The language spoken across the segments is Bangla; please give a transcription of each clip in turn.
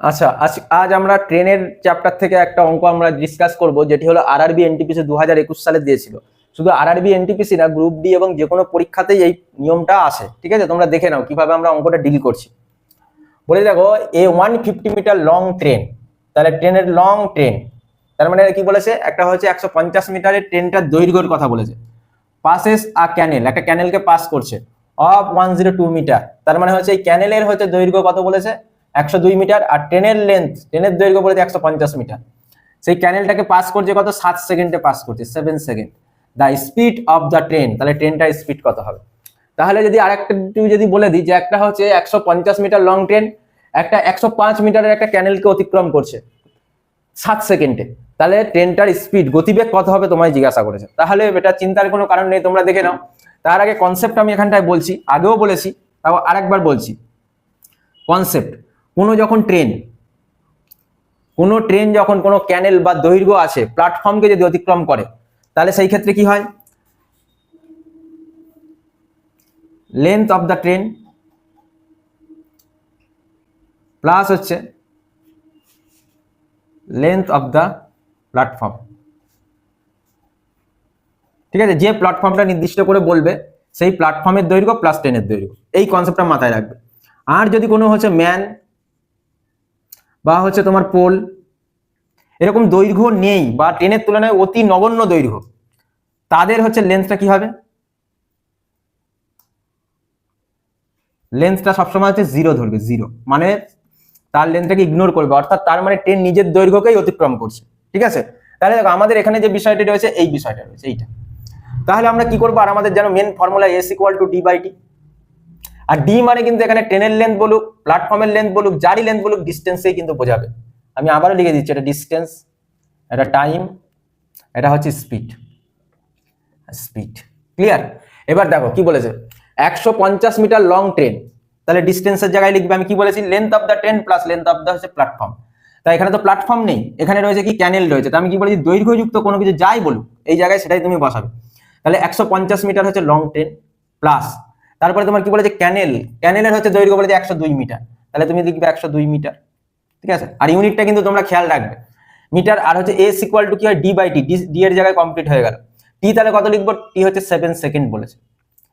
আচ্ছা আজ আমরা ট্রেনের চ্যাপ্টার থেকে একটা অঙ্ক আমরা ডিসকাস করব, যেটি হলো আরআরবি এনটিপিসি দু হাজার একুশ সালে দিয়েছিল। শুধু আর আরআরবি এনটিপিসি না গ্রুপ ডি এবং যে কোনো পরীক্ষাতেই এই নিয়মটা আসে, ঠিক আছে? তোমরা দেখে নাও কীভাবে আমরা অঙ্কটা ডিল করছি। বলে দেখো, a one fifty metre long train তাহলে ট্রেনের লং ট্রেন তার মানে কি বলেছে? একটা হচ্ছে একশো পঞ্চাশ মিটারের ট্রেনটার দৈর্ঘ্যের কথা বলেছে। পাসেস আ ক্যানেল একটা ক্যানেলকে পাস করছে of one zero two metre তার মানে হচ্ছে এই ক্যানেলের হচ্ছে দৈর্ঘ্য কত বলেছে? একশো দুই মিটার আর ট্রেনের লেন্থ ট্রেনের দৈর্ঘ্য বলেছে একশো পঞ্চাশ মিটার। সেই ক্যানেলটাকে পাস করছে কত? সাত সেকেন্ডে পাস করছে seven second the speed of the train তাহলে ট্রেনটার স্পিড কত হবে? তাহলে যদি আরেকটা যদি বলে দিই যে একটা হচ্ছে একশো পঞ্চাশ মিটার লং ট্রেন একটা একশো পাঁচ মিটারের একটা ক্যানেলকে অতিক্রম করছে সাত সেকেন্ডে। তাহলে ট্রেনটার স্পিড গতিবেগ কত হবে তোমায় জিজ্ঞাসা করেছে। তাহলে এটা চিন্তার কোনো কারণ নেই, তোমরা দেখে নাও। তার আগে কনসেপ্ট আমি এখানটায় বলছি, আগেও বলেছি, তাও আরেকবার বলছি। কনসেপ্ট কোনো যখন ট্রেন কোনো ট্রেন যখন কোনো ক্যানেল বা দৈর্ঘ্য আছে প্ল্যাটফর্মকে যদি অতিক্রম করে, তাহলে সেই ক্ষেত্রে কি হয়? Length of the train plus হচ্ছে লেন্থ অফ দ্য প্ল্যাটফর্ম ঠিক আছে? যে প্ল্যাটফর্মটা নির্দিষ্ট করে বলবে, সেই প্ল্যাটফর্মের দৈর্ঘ্য প্লাস ট্রেনের দৈর্ঘ্য। এই কনসেপ্টটা মাথায় রাখবে। আর যদি কোনো হচ্ছে ম্যান বা হচ্ছে তোমার পোল। এরকম দৈর্ঘ্য নেই বা ট্রেনের তুলনায় অতি নগণ্য দৈর্ঘ্য। তাদের হচ্ছে লেন্থটা কি হবে? লেন্থটা সবসময় হচ্ছে জিরো ধরবে জিরো মানে তার লেন্থটাকে ইগনোর করবে, অর্থাৎ তার মানে ট্রেন নিজের দৈর্ঘ্যকেই অতিক্রম করছে। ঠিক আছে? তাহলে দেখো, আমাদের এখানে যে বিষয়টি রয়েছে, এই বিষয়টা রয়েছে, এইটা। তাহলে আমরা কি করব? আর আমাদের যেন main formula S equal to D by T R D মানে কিন্তু এখানে ট্রেনের লেন্থ বলুক প্ল্যাটফর্মের লেন্থ বলুক যারই লেন্থ বলুক ডিস্টেন্সেই কিন্তু বোঝাবে। আমি আবারও লিখে দিচ্ছি, এটা ডিস্টেন্স এটা টাইম এটা হচ্ছে স্পিড স্পিড ক্লিয়ার এবার দেখো, কি বলেছে? একশো পঞ্চাশ মিটার লং ট্রেন তাহলে ডিস্টেন্সের জায়গায় লিখবে, আমি কি বলেছি? Length of the train plus length of the হচ্ছে প্ল্যাটফর্ম তাই এখানে তো প্ল্যাটফর্ম নেই, এখানে রয়েছে কি? ক্যানেল রয়েছে। তো আমি কি বলেছি? দৈর্ঘ্যযুক্ত কোনো কিছু যাই বলুক, এই জায়গায় সেটাই তুমি বসাবে। তাহলে একশো পঞ্চাশ মিটার হচ্ছে লং ট্রেন প্লাস তারপরে তোমার কি বলেছে ক্যানেল ক্যানেলের হচ্ছে দৈর্ঘ্য বলেছে একশো দুই মিটার। তাহলে তুমি লিখবে একশো দুই মিটার। ঠিক আছে? আর ইউনিটটা কিন্তু তোমরা খেয়াল রাখবে। মিটার আর হচ্ছে এস ইকুয়াল টু কি হয়? ডি বাই টি ডি এর জায়গায় কমপ্লিট হয়ে গেল। টি তাহলে কত লিখব? টি হচ্ছে সেভেন সেকেন্ড বলেছে।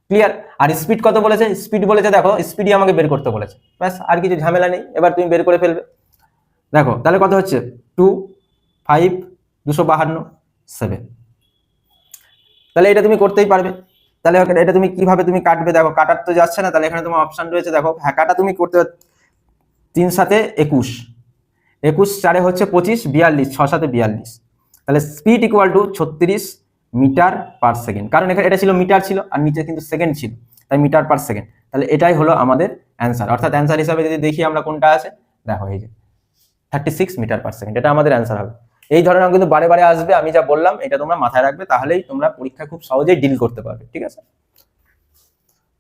ক্লিয়ার আর স্পিড কত বলেছে? স্পিড বলেছে, দেখো স্পিডই আমাকে বের করতে বলেছে। ব্যাস, আর কিছু ঝামেলা নেই। এবার তুমি বের করে ফেলবে। দেখো, তাহলে কত হচ্ছে? টু ফাইভ দুশো বাহান্ন সেভেন তাহলে এটা তুমি করতেই পারবে। তাহলে এটা তুমি কীভাবে তুমি কাটবে? দেখো, কাটার তো যাচ্ছে না, তাহলে এখানে তোমার অপশন রয়েছে, দেখো। হ্যাঁ কাটা তুমি করতে তিন সাথে একুশ। একুশ চারে হচ্ছে পঁচিশ, বিয়াল্লিশ, ছ সাথে বিয়াল্লিশ। তাহলে স্পিড ইকুয়াল টু ছত্রিশ মিটার পার সেকেন্ড কারণ এখানে এটা ছিল মিটার ছিল, আর নিচে কিন্তু সেকেন্ড ছিল। তাই মিটার পার সেকেন্ড তাহলে এটাই হলো আমাদের অ্যান্সার অর্থাৎ অ্যান্সার হিসাবে যদি দেখি আমরা কোনটা আছে, দেখো এই যে thirty six metre per second এটা আমাদের অ্যান্সার হবে। এই ধরনের অঙ্ক কিন্তু বারে বারে আসবে, আমি যা বললাম, এটা তোমরা মাথায় রাখবে, তাহলেই তোমরা পরীক্ষা খুব সহজেই ডিল করতে পারবে, ঠিক আছে?